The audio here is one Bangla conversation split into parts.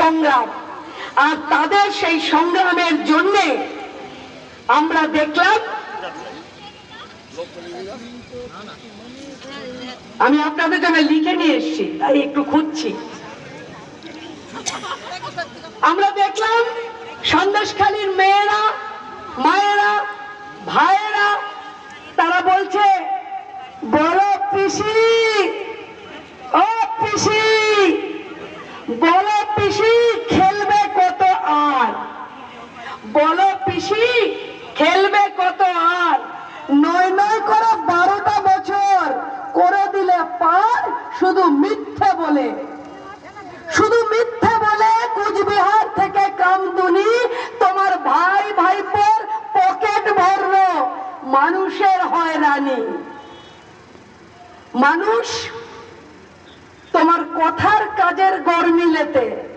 সংগ্রাম। আর তাদের সেই সংগ্রামের জন্য আমরা দেখলাম, আমি আপনাদের জন্য লিখে নিয়ে এসেছি, তাই একটু খুঁজছি। আমরা দেখলাম, সন্দেশখালীর মেয়েরা, মায়েরা, ভাইয়েরা, তারা বলছে বড় পিসি, ও পিসি, বলো পিসি খেলবে কত আর? বলো পিসি, খেলবে কত আর? নয় নয় করে বারোটা বছর করে দিলে পার শুধু মিথ্যে বলে। শুধু মিথ্যে বলে কুচবিহার থেকে কামদুনি তোমার ভাই ভাইপোর পকেট ভরলো। মানুষের হয়রানি মানুষ তোমার কথার কাজের গরমিলেতে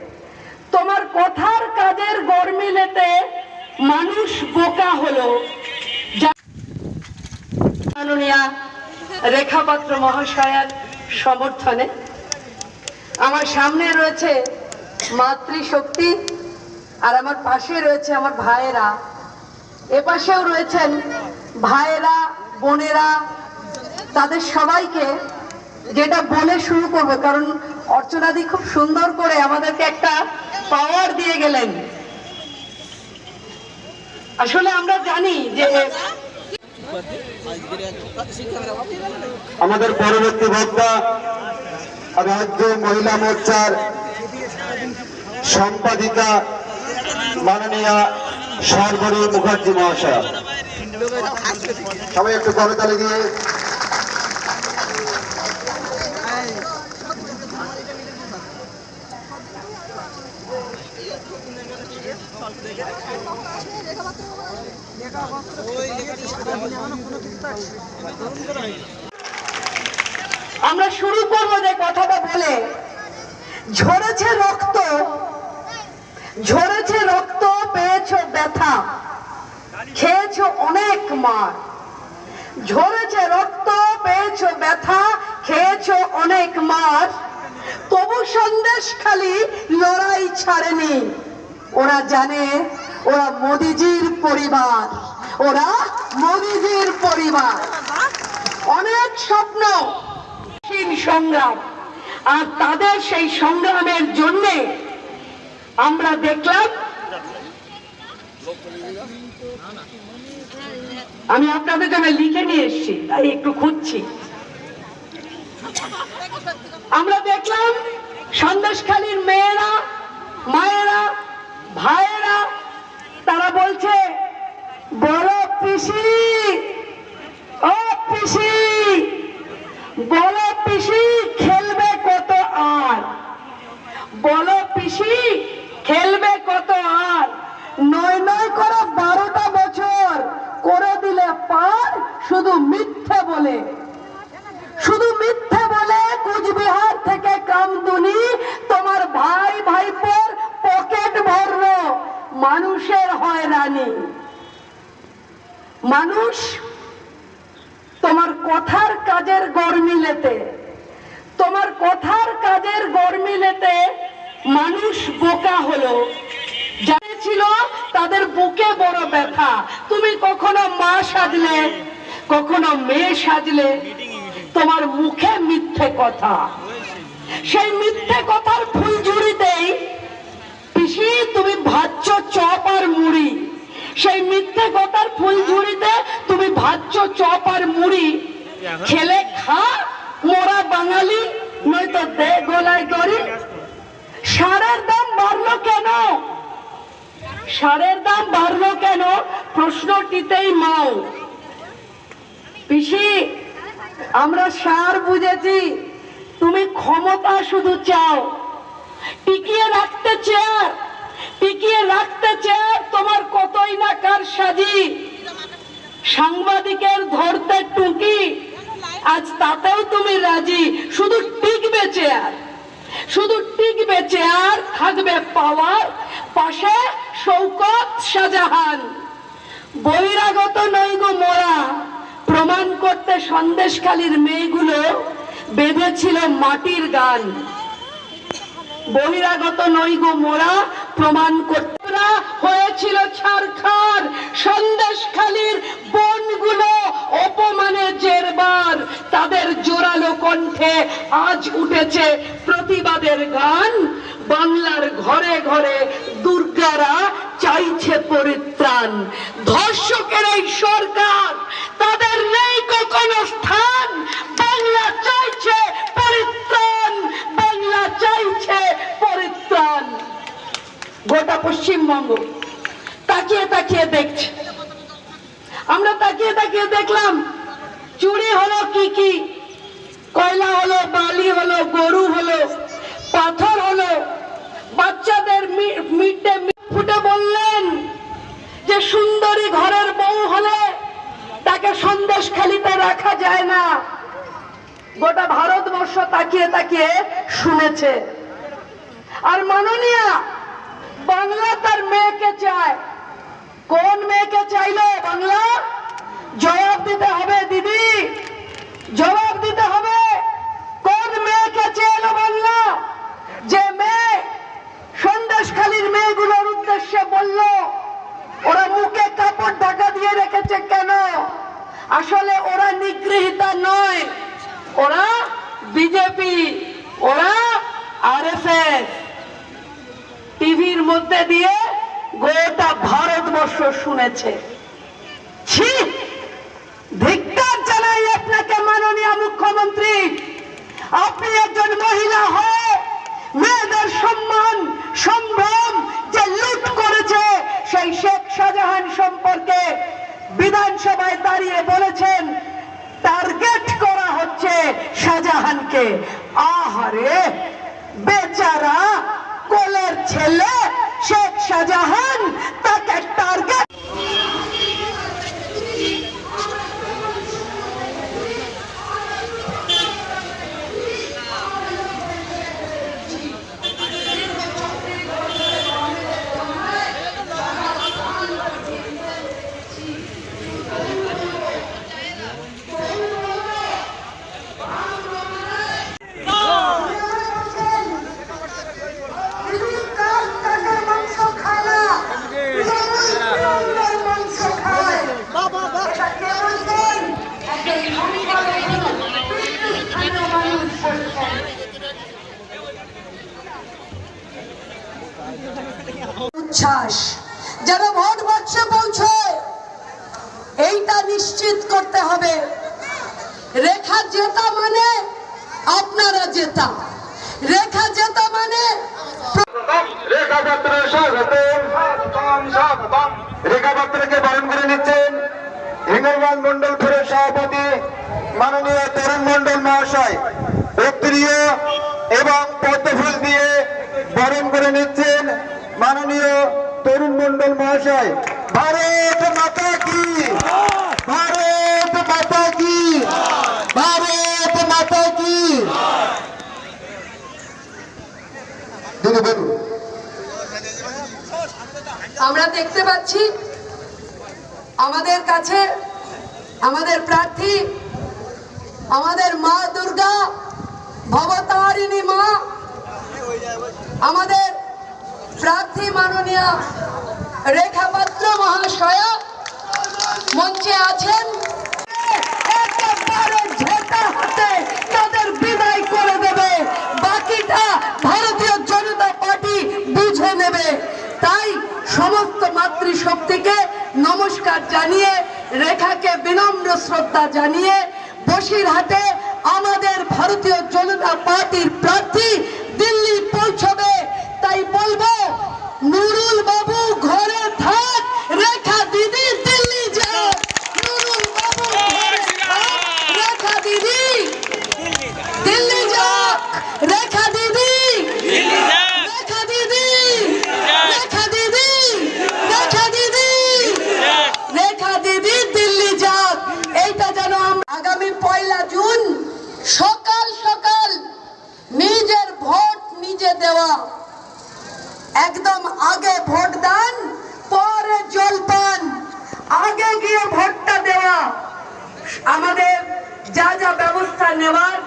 তোমার কথার কাজের গরমিলেতে মানুষ বোকা হলো। মাননীয়া রেখাপাত্র মহাশয়ের সমর্থনে আমার সামনে রয়েছে মাতৃশক্তি আর আমার পাশে রয়েছে আমার ভাইয়েরা। এপাশেও রয়েছেন ভাইয়েরা, বোনেরা, তাদের সবাইকে যেটা বলে শুরু করব, কারণ অর্চনাদি খুব সুন্দর করে আমাদেরকে একটা পাওয়ার দিয়ে গেলেন। আসলে আমরা জানি যে আমাদের পরবর্তী বক্তা রাজ্য মহিলা মোর্চার সম্পাদিকা মাননীয়া সর্বরী মুখার্জি মহাশয়। সবাই একটু করতালি দিয়ে আমরা শুরু করব যে কথাটা বলে। ঝরেছে রক্ত। ঝরেছে রক্ত, পেয়েছ ব্যথা। খেয়েছো অনেক মার। ঝরেছে রক্ত, পেয়েছ ব্যথা, খেয়েছো অনেক মার। তবু সন্দেশ খালি লড়াই ছাড়েনি। ওরা জানে, ওরা মোদিজির পরিবার। ওরা মোদিজির পরিবার। অনেক স্বপ্ন সংগ্রাম। আর তাদের সেই সংগ্রামের জন্যে আমরা দেখলাম, আমি আপনাদের জন্য লিখে নিয়ে এসেছি, তাই একটু খুঁজছি। আমরা দেখলাম সন্দেশখালীর মেয়েরা, মায়েরা ভাইয়েরা তারা বলছে বড় পিসি ও পিসি বলো পিসি খেলবে কত আর বলো পিসি খেলবে কত আর নয় নয় করে বারোটা বছর করে দিলে পার শুধু মিথ্যে বলে শুধু মিথ্যে বলে কুচবিহার থেকে কামদুনি তোমার ভাই ভাইপোর পকেট ভরলো মানুষের হয়রানি মানুষ তোমার কথার কাজের গরমিলেতে তোমার কথার কাজের গরমিলেতে মানুষ বোকা হলো। যারা ছিল তাদের বুকে বড় ব্যথা। তুমি কখনো মা সাজলে, কখনো মেয়ে সাজলে, তোমার মুখে মিথ্যে কথা। সেই মিথ্যে কথার ফুলঝুরিতেই পিসি তুমি ভাজছ চপ আর মুড়ি। সেই মিথ্যে কথার ফুলঝুরিতে তুমি ভাজছ চপ আর মুড়ি। খেলে খা, মোরা বাঙালি, নয়তো দে গলায় করি সারের দাম বাড়লো কেন? সারের দাম বাড়লো কেন? প্রশ্নটিতেই মাও। পিসি, আমরা সার বুঝেছি, তুমি ক্ষমতা শুধু চাও। টিকিয়ে রাখতে চেয়ার টিকিয়ে রাখতে চেয়ার তোমার কতই না কার সাজি। সাংবাদিকের ধরতে টুকি, আজ তাতেও তুমি রাজি। শুধু টিকবে চেয়ার শুধু টিকবে চেয়ার থাকবে পাওয়ার পাশে শৌকত শাহজাহান। বহিরাগত নই গো মোরা, প্রমাণ করতে সন্দেশখালীর মেয়েগুলো বেঁধেছিল মাটির গান। বহিরাগত নৈগ মোরা প্রমাণ করতে হয়েছিল ছারখার। সন্দেশখালীর বনগুলো অপমানে জেরবার। তাদের জোরালো কণ্ঠে আজ উঠেছে প্রতিবাদের গান। বাংলার ঘরে ঘরে দুর্গারা চাইছে পরিত্রাণ। ধর্ষকের এই সরকার, তাদের নেই কখনো স্থান। গোটা পশ্চিমবঙ্গ। তাকিয়ে তাকিয়ে দেখছে। আমরা তাকিয়ে তাকিয়ে দেখলাম, চুরি হলো কি কি? কয়লা হলো, বালি হলো, গরু হলো, পাথর হলো। বাচ্চাদের মিড ফুটে বললেন যে, সুন্দরী ঘরের বউ হলে তাকে সন্দেশ খালিতে রাখা যায় না। গোটা ভারতবর্ষ তাকিয়ে তাকিয়ে শুনেছে। আর মাননীয়া বাংলা তার মেয়েকে চায়। কোন মেয়েকে চাইলো বাংলা? জবাব দিতে হবে, দিদি। জবাব দিতে হবে, কোন মেয়েকে চেয়েলো বাংলা? যে মেয়ে সন্দেশখালীর মেয়েগুলোর উদ্দেশ্যে বলল, ওরা মুখে কাপড় ঢাকা দিয়ে রেখেছে কেন? আসলে ওরা নিগৃহীতা নয়। ওরা বিজেপি। ওরা টিভির মধ্যে দিয়ে গোটা ভারতবর্ষ শুনেছে। জানাই আপনাকে মাননীয় মুখ্যমন্ত্রী। আপনি একজন মহিলা হয়ে মেয়েদের সম্মান, সম্ভ্রম যে লুট করেছে, সেই শেখ শাহজাহান সম্পর্কে বিধানসভায় দাঁড়িয়ে বলেছেন টার্গেট করা হচ্ছে শাহজাহানকে। আহারে, বেচারা কোলের ছেলে শেখ শাহজাহান তাকে যারা ভোট বাক্সে পৌঁছয়, এইটা নিশ্চিত করতে হবে। রেখা জেতা মানে আপনারা জেতা। রেখা জেতা মানে রেখা পাত্রের স্বাগতম। রেখা পাত্রকে বরণ করে নিচ্ছেন সভাপতি মাননীয় তরুণ মহাশয়। এবং পদ্মফুল দিয়ে বরণ করে নিচ্ছেন মাননীয় তরুণ মন্ডল মহাশয়, ভারত মাতা কি? ভারত মাতা কি? ভারত মাতা কি? আমরা দেখতে পাচ্ছি আমাদের কাছে আমাদের প্রার্থী, আমাদের মা দুর্গা, ভবতারিণী মা, আমাদের প্রার্থী মাননীয় রেখা পাত্র মহাশয়া মঞ্চে আছেন। তাই সমস্ত মাতৃশক্তিকে নমস্কার জানিয়ে, রেখাকে বিনম্র শ্রদ্ধা জানিয়ে, বসিরহাটে আমাদের ভারতীয় জনতা পার্টির প্রার্থী দিল্লি পৌঁছবে। তাই বলব নুরুল বাবু ঘরে থাক রেখা দিদি দিল্লি যাও নুরুল বাবু ঘরে থাক রেখা দিদি দিল্লি যাক রেখা দিদি রেখা দিদি রেখা দিদি রেখা দিদি রেখা দিদি দিল্লি যাক এইটা যেন আমরা আগামী পয়লা জুন সকাল সকাল নিজের ভোট নিজে দেওয়া একদম আগে ভোট দান পরে জলপান আগে গিয়ে ভোটটা দেওয়া আমাদের যা যা ব্যবস্থা নেওয়ার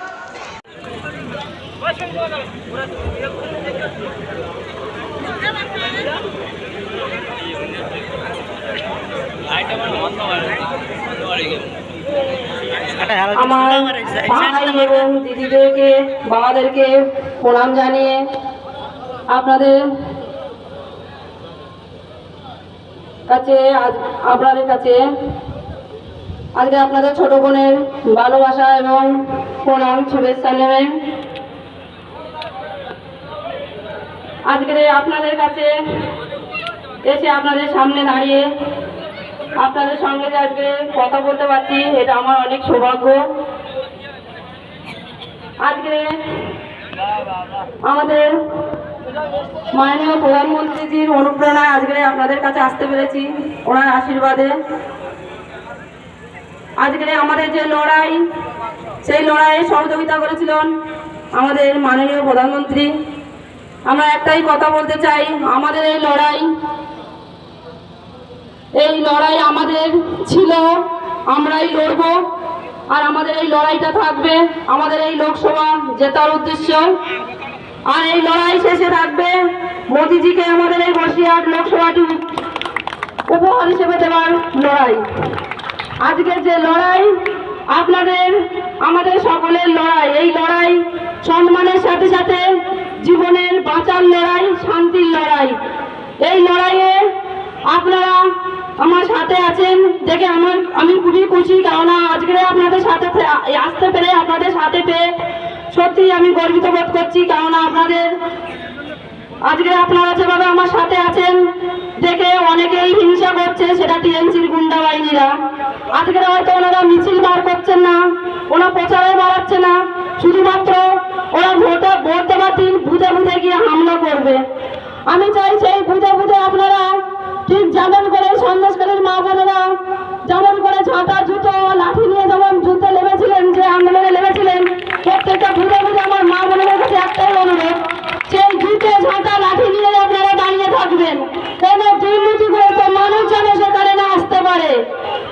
আমার ভাই এবং দিদিদেরকে, বাবাদেরকে প্রণাম জানিয়ে আপনাদের কাছে আজ আপনাদের কাছে আজকে আপনাদের ছোট বোনের ভালোবাসা এবং প্রণাম, শুভেচ্ছা নেবেন। আজকে আপনাদের কাছে এসে আপনাদের সামনে দাঁড়িয়ে আপনাদের সঙ্গে যে আজকে কথা বলতে পারছি, এটা আমার অনেক সৌভাগ্য। আজকে আমাদের মাননীয় প্রধানমন্ত্রীজির অনুপ্রেরণায় আজকে আপনাদের কাছে আসতে পেরেছি, ওনার আশীর্বাদে। আজকে আমাদের যে লড়াই, সেই লড়াইয়ে সহযোগিতা করেছিলেন আমাদের মাননীয় প্রধানমন্ত্রী। আমরা একটাই কথা বলতে চাই, আমাদের এই লড়াই এই লড়াই আমাদের ছিল, আমরাই লড়ব, আর আমাদের এই লড়াইটা থাকবে, আমাদের এই লোকসভা জেতার উদ্দেশ্য। আর এই লড়াই শেষে থাকবে মোদিজিকে আমাদের এই বসিরহাট লোকসভাটি উপহার হিসেবে দেওয়ার লড়াই। আজকের যে লড়াই, আপনাদের, আমাদের সকলের লড়াই, এই লড়াই সম্মানের সাথে সাথে জীবনের বাঁচার লড়াই, শান্তির লড়াই। এই লড়াইয়ে আপনারা আমার সাথে আছেন। দেখে আমার আমি খুবই খুশি, কেননা আজকে আপনাদের সাথে আসতে পেরে, আপনাদের সাথে পেয়ে সত্যি আমি গর্বিত বোধ করছি, কেননা আপনাদের আজকে আপনারা যেভাবে আমার সাথে আছেন, দেখে অনেকেই হিংসা করছে, সেটা টিএমসির গুন্ডা বাহিনীরা। আজকে হয়তো ওনারা মিছিল বার করছেন না ওরা প্রচারে বাড়াচ্ছে না। শুধুমাত্র ওরা ভোটে ভোট দেওয়ার দিন বুঝে বুঝে গিয়ে হামলা করবে। আমি চাই সেই বুঝে বুঝে আপনারা ঠিক যেমন করে সন্দেশকারীর মা বোনেরা যেমন করে ছাতা জুতো লাঠি নিয়ে যেমন যুদ্ধে লেগেছিলেন যে আন্দোলনে লেগেছিলেন প্রত্যেকটা বুঝে বুঝে আমার মা বোনেদের কাছে একটাই অনুরোধ সেই জুতে ঝাঁটা লাঠি নিয়ে আপনারা দাঁড়িয়ে থাকবেন কোন দুর্নীতিগ্রস্ত মানুষ যেন সেখানে না আসতে পারে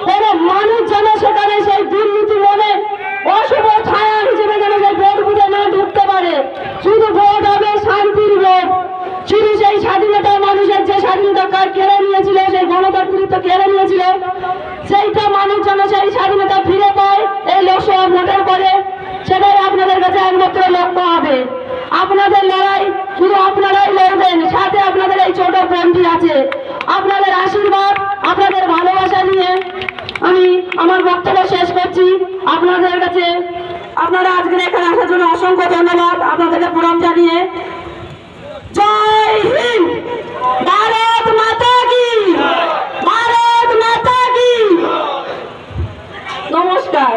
কোন মানুষ যেন সেখানে সেই দুর্নীতি মনে অশুভ ছায়া হিসেবে যেন সেই ভোট বুঝে না ঢুকতে পারে শুধু ভোট হবে শান্তির ভোট শুধু সেই স্বাধীনতা মানুষের যে স্বাধীনতা কার কেড়ে নিয়েছিল সেই গণতান্ত্রিত্ব কেড়ে নিয়েছিল? সেইটা মানুষ সেই স্বাধীনতা ফিরে পায়, এই লোকসভা ভোটের পরে সেটাই আপনাদের কাছে একমাত্র লক্ষ্য হবে। আপনাদের লড়াই, শুধু আপনারাই লড়বেন, সাথে আপনাদের এই ছোট বোনটি আছে। আপনাদের আশীর্বাদ, আপনাদের ভালোবাসা নিয়ে আমি আমার বক্তব্য শেষ করছি। আপনাদের কাছে, আপনারা আজকের এখানে আসার জন্য অসংখ্য ধন্যবাদ আপনাদেরকে প্রণাম জানিয়ে জয় হিন্দ ভারত মাতা কি ভারত মাতা কি নমস্কার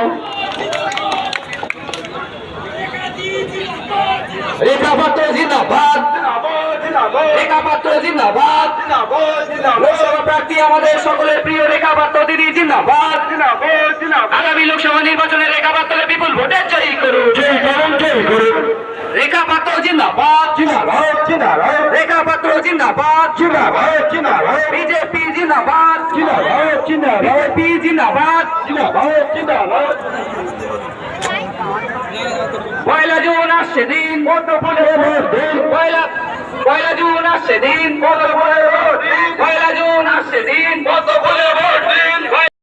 রেখা পাত্র জিন্দাবাদ। রেখা পাত্র জিন্দাবাদ। লোকসভা প্রার্থী আমাদের সকলের প্রিয় রেখাপাত্র দিদি জিন্দাবাদ। আগামী লোকসভা নির্বাচনে রেখা পাত্র বিপুল ভোটে জয়ী করুন। রেখা পাত্র জিন্দাবাদ। রেখা পাত্র জিন্দাবাদ। বিজেপি জিন্দাবাদ। বিজেপি জিন্দাবাদ। পয়লা জুন আসছে দিন পয়লা পয়লা জুন আসছে দিন পয়লা জুন আসছে দিন